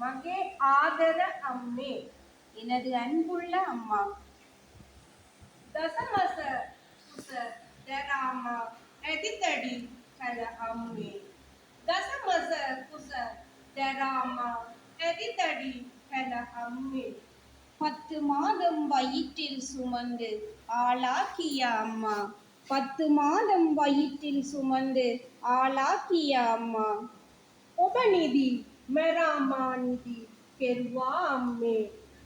மகே ஆதர அம்மே. எனது அன்புள்ள அம்மா. தசமச குச தராம அதிதடி கல அம்மே. தசமச குச தராம அதிதடி கல அம்மே. பத்து மாதம் வயிற்றில் சுமந்து ஆளாக்கிய அம்மா. பத்து மாதம் வயிற்றில் சுமந்து ஆளாக்கிய அம்மா. உபநிதி ಮೆರಾಮ ನಿಧಿ ಕೆರುವ ಅಮ್ಮೆ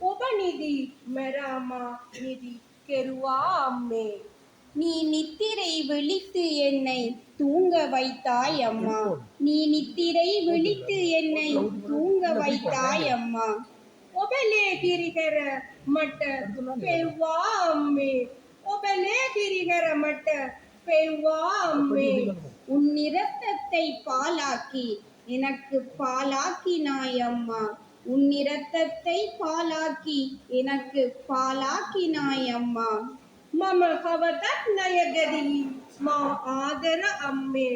ಉಪನಿಧಿ ಮೆರಾಮ ನಿಧಿ ಕೆರುವ ಅಮ್ಮೆ நீ நித்திரை விழித்து என்னை தூங்க வைத்தாய் அம்மா நீ நித்திரை விழித்து என்னை தூங்க வைத்தாய் அம்மா ಒಬಲೆ ಗಿರಿಗರ ಮಟ್ಟ ಪೆವ್ವಾ ಅಮ್ಮೆ ಒಬಲೆ ಗಿರಿಗರ ಮಟ್ಟ ಪೆವ್ವಾ ಅಮ್ಮೆ உன் இரத்தத்தை பாலாக்கி எனக்கு பாலாக்கினாய் அம்மா உன் இரத்தத்தை பாலாக்கி எனக்கு பாலாக்கினாய் அம்மா மம கவதத் நயகதி மா ஆதர அம்மே.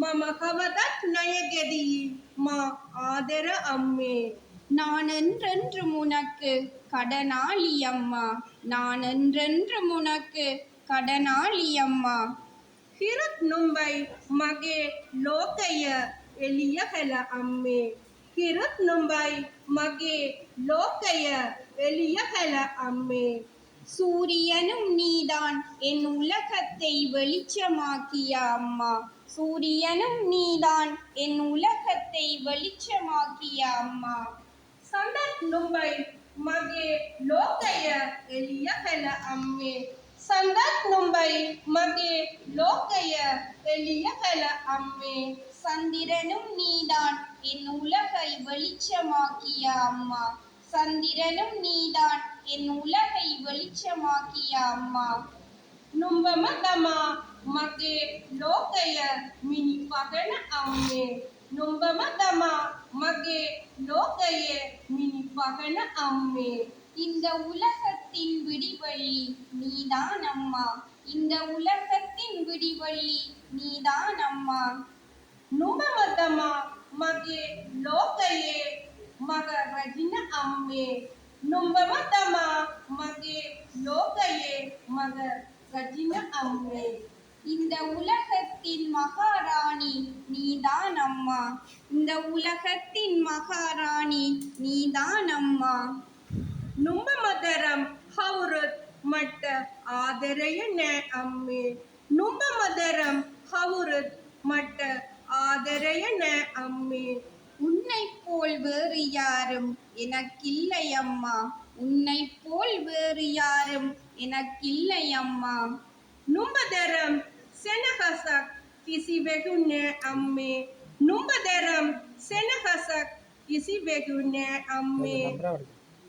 மம கவதத் நயகதி மா ஆதர அம்மே. நான் என்றென்றும் உனக்கு கடனாளி அம்மா நான் என்றென்றும் உனக்கு கடனாளி அம்மா ஹிருத் நும்பை மகே லோகைய எளியகல அம்மே கிருத்னும்பை மகே லோக்கைய வெளியகல அம்மே சூரியனும் நீதான் என் உலகத்தை வெளிச்சமாக்கிய அம்மா சூரியனும் நீதான் என் உலகத்தை வெளிச்சமாக்கிய அம்மா சந்தத் நும்பை மகே லோகைய எளியகல அம்மே சந்தத் நும்பை மகே லோகைய எளியகல அம்மே சந்திரனும் நீதான் என் உலகை வெளிச்சமாக்கிய அம்மா சந்திரனும் நீதான் என் உலகை வெளிச்சமாக்கிய அம்மா ನುಂಬ ಮದಮ ಮಗೆ ಲೋಕಯ್ಯ ಮಿನಿ ಪಗಣ ಅಮ್ಮೆ ನುಂಬ ಮದಮ ಮಗೆ ಲೋಕಯ್ಯ ಮಿನಿ ಪಗಣ ಅಮ್ಮೆ இந்த உலகத்தின் விடிவள்ளி நீதான் அம்மா இந்த உலகத்தின் விடிவள்ளி நீதான் அம்மா නුඹ මතමා මගේ ලෝකයේ මග රජින අම්මේ. නුඹම තමා මගේ லோகையே மக ரஜின அம்மே இந்த உலகத்தின் மகாராணி நீதான் அம்மா இந்த உலகத்தின் மகாராணி நீதான் அம்மா நும்ப மதரம் ஹவுரத் மட்ட ஆதரைய அம்மே நும்ப மதரம் ஹவுரத் மட்ட ஆதரையன அம்மே. உன்னை போல் வேறு யாரும் எனக்கில்லை அம்மா. உன்னை போல் வேறு யாரும் எனக்கில்லை அம்மா. நும்பதரம் செனஹசக் கிசிவெகுன அம்மே. நும்பதரம் செனஹசக் கிசிவெகுன அம்மே.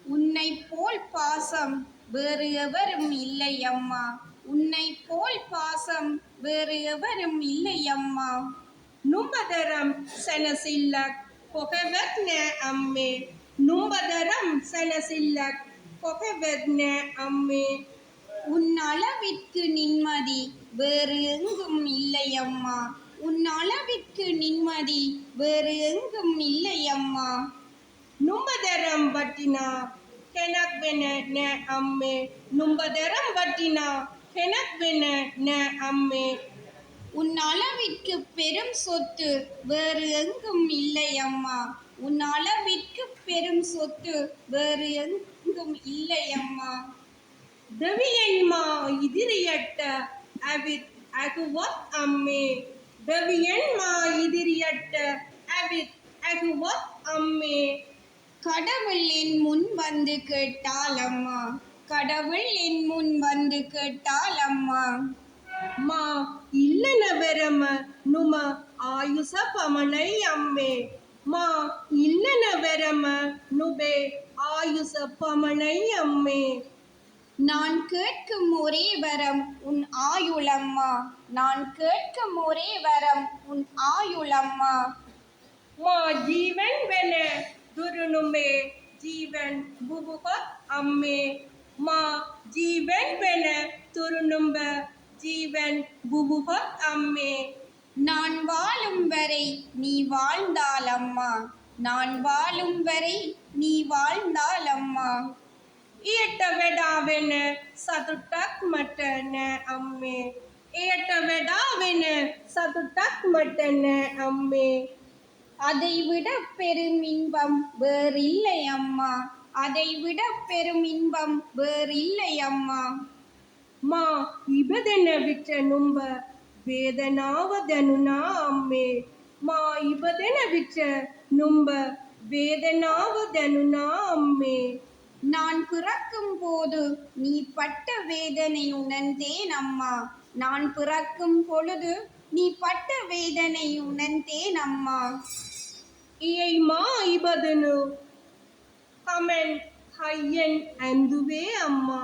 உன்னை போல் பாசம் வேறு எவரும் இல்லை அம்மா. உன்னை போல் பாசம் வேறு எவரும் இல்லை அம்மா. නුඹදරම් සැනසිල්ලක් කොහෙවත් නෑ අම්මේ. නුඹදරම් சனசில்லக் கொகவெத்ன அம்மே உன் அளவிற்கு நிம்மதி வேறு எங்கும் இல்லை அம்மா உன் அளவிற்கு நிம்மதி வேறு எங்கும் இல்லை அம்மா நும்பதரம் பட்டினா கெனக்வென ந அம்மே நும்பதரம் பட்டினா கெனக்வென ந அம்மே உன் அளவிற்கு பெரும் சொத்து வேறு எங்கும் இல்லை அம்மா. உன் அளவிற்கு பெரும் சொத்து வேறு எங்கும் இல்லை அம்மா. தவியன்மா இதிரியட்ட அவித் அகுவத் அம்மே. தவியன்மா இதிரியட்ட அவித் அகுவத் அம்மே. கடவுள் என் முன் வந்து கேட்டால் அம்மா. கடவுள் என் முன் வந்து கேட்டால் அம்மா. మా ఇల్లనవరమ నుమ ఆయుస పమణై అమ్మే మా ఇల్లనవరమ నుబే ஆயுச பமனை அம்மே. நான் கேட்கும் ஒரே வரம் உன் ஆயுளம்மா. நான் கேட்கும் ஒரே வரம் உன் ஆயுளம்மா. மா ஜீவன் வென துருணுமே ஜீவன் புபுக அம்மே. மா ஜீவன் வென துருணும்ப ஜீவன் புபுகத் அம்மே. நான் வாழும் வரை நீ வாழ்ந்தால் அம்மா. நான் வாழும் வரை நீ வாழ்ந்தாள் அம்மா. ஏட்ட வெடாவென சதுட்டக் மட்டன அம்மே. இயட்டவெடாவென சதுட்டக் மட்டன அம்மே. அதை விட பெரும் இன்பம் வேறில்லை அம்மா. அதை பெரும் இன்பம் வேறில்லை அம்மா. ಮಾ ಇಬದೆನ ವಿಚ ನುಂಬ ವೇದನಾವದನು அம்மே மா இபதென ಇಬದೆನ நும்ப ನುಂಬ வேதனாவதனு அம்மே நான் பிறக்கும் போது நீ பட்ட வேதனை உணர்ந்தேன் அம்மா நான் பிறக்கும் பொழுது நீ பட்ட வேதனை உணர்ந்தேன் அம்மா இயை மா இபதனு. அமன் ஹையன் அந்துவே அம்மா.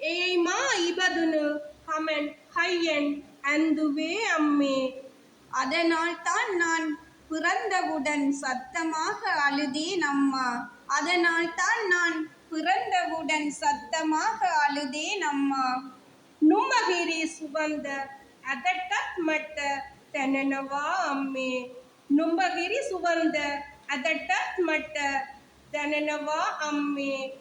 ఏమా இபதுனு ஹமன் ஹையன் அந்துவே அம்மே. அதனால் தான் நான் பிறந்தவுடன் சத்தமாக அழுதேன் அம்மா. அதனால் தான் நான் பிறந்தவுடன் சத்தமாக அழுதேன் அம்மா. நுமகிரி சுகந்த அதட்டத் மட்ட தனனவா அம்மே. நும்பகிரி சுகந்த அதட்டத் மட்ட தனனவா அம்மே.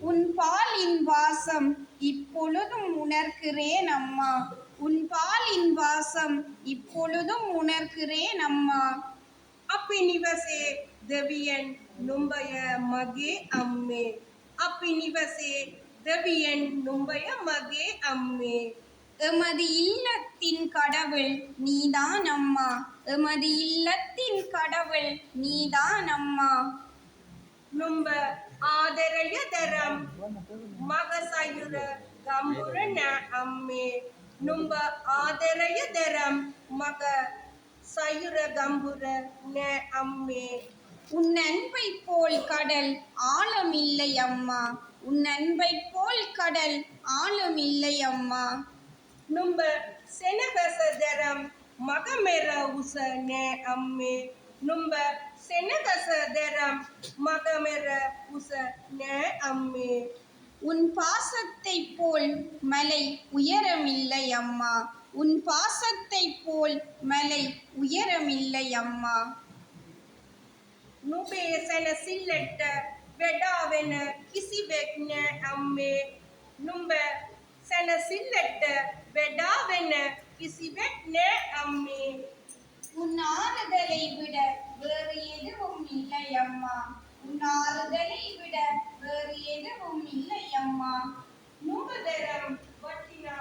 உன் பாலின் வாசம் இப்பொழுதும் உணர்கிறேன் அம்மா. உன் பாலின் வாசம் இப்பொழுதும் உணர்கிறேன் அம்மா. அப்பினிவசே தெவியன் நும்பய மகே அம்மே. அப்பினிவசே தெவியன் நும்பய மகே அம்மே. எமது இல்லத்தின் கடவுள் நீதான் அம்மா. எமது இல்லத்தின் கடவுள் நீதான் அம்மா. நும்ப ಆದರಯದರಂ ಮಗಸಯುರ ಗಂಬುರನ ಅಮ್ಮೆ ನುಂಬ ಆದರಯದರಂ மக சயுர கம்புர ந அம்மே. உன் அன்பை போல் கடல் ஆழம் இல்லை அம்மா. உன் அன்பை போல் கடல் ஆழம் இல்லை அம்மா. நும்ப செனகசதரம். மகமெர உச நே அம்மே. நும்ப சென்னகசதரம் மகமர புசன அம்மே உன் பாசத்தை போல் மலை உயரமில்லை அம்மா உன் பாசத்தை போல் மலை உயரமில்லை அம்மா நுபேசன சில்லட்ட வெடாவென கிசிவெக்ன அம்மே நும்ப சன சில்லட்ட வெடாவென கிசிவெக்ன அம்மே உன் ஆறுதலை விட வேறு எதுவும் இல்லை அம்மா உன் ஆறுதலை விட வேறு எதுவும் இல்லை அம்மா நும்பதரம் வட்டினா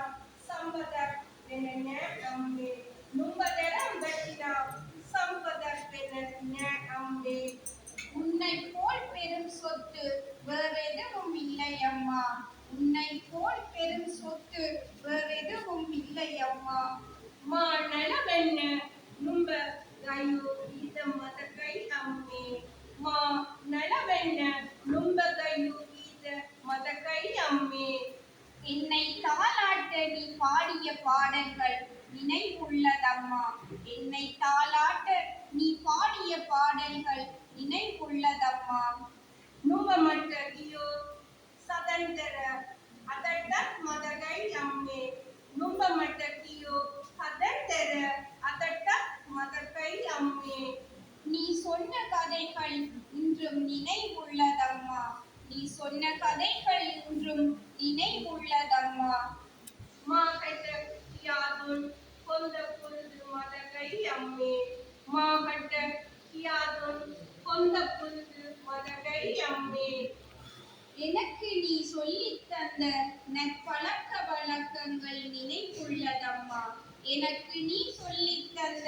சம்பதர் என அம்பே. நும்பதரம் வட்டினா சம்பதர் என அம்பே. உன்னை போல் பெரும் சொத்து வேறு எதுவும் இல்லை அம்மா உன்னை போல் பெரும் சொத்து வேறு எதுவும் இல்லை அம்மா மா நலம் என்ன நும்ப தயோ ನಲವೆನ್ನ ನುಂಬಗೈಯೂಗಿದ ಮದಕೈ ಅಮ್ಮೆ என்னை தாளாட்டடி பாடிய பாடல்கள் நினைவுள்ளதம்மா. என்னை தாளாட்ட நீ பாடிய பாடல்கள் நினைவுள்ளதம்மா. நும்பமட்டியோ சதந்தர அதட்டத் மதகை அம்மே. நும்பமட்டியோ சதந்தர அதட்டத் மதகை அம்மே. நீ சொன்ன கதைகள் இன்றும் நினைவுள்ளதம்மா. நீ சொன்ன கதைகள் இன்றும் நினைவுள்ளதம்மா. மாகட்ட கியாதுன் கொந்த புது மதகை அம்மே. மாகட்ட கியாதுன் கொந்த புது மதகை அம்மே. எனக்கு நீ சொல்லி தந்த நற்பழக்க வழக்கங்கள் நினைவுள்ளதம்மா. எனக்கு நீ சொல்லி தந்த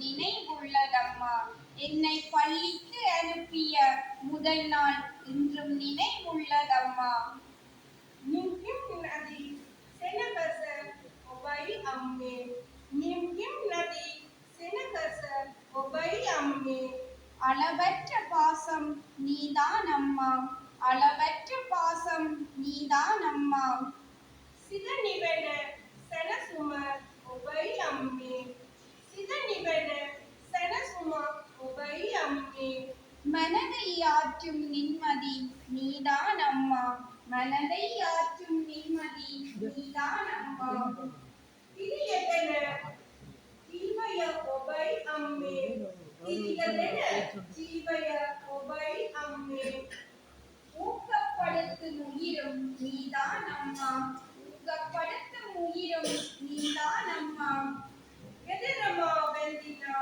நினைவுள்ளதம்மா. என்னை பள்ளிக்கு அனுப்பிய முதல் நாள் இன்றும் நினைவுள்ளதம்மா. நிம்கிம் நதி செனகச ஒபை அம்மே. நிம்கிம் நதி செனகச ஒபை அம்மே. அளவற்ற பாசம் நீதான் அம்மா அளவற்ற பாசம் நீதான் அம்மா மனதை ஆற்றும் நிம்மதி நீதான் அம்மா மனதை ஆற்றும் நிம்மதி நீதான் அம்மா. திரியதென ஜீவய ஒபை அம்மே. திரியதென ஜீவய நீதான் அம்மா எதிரமா வெந்தினா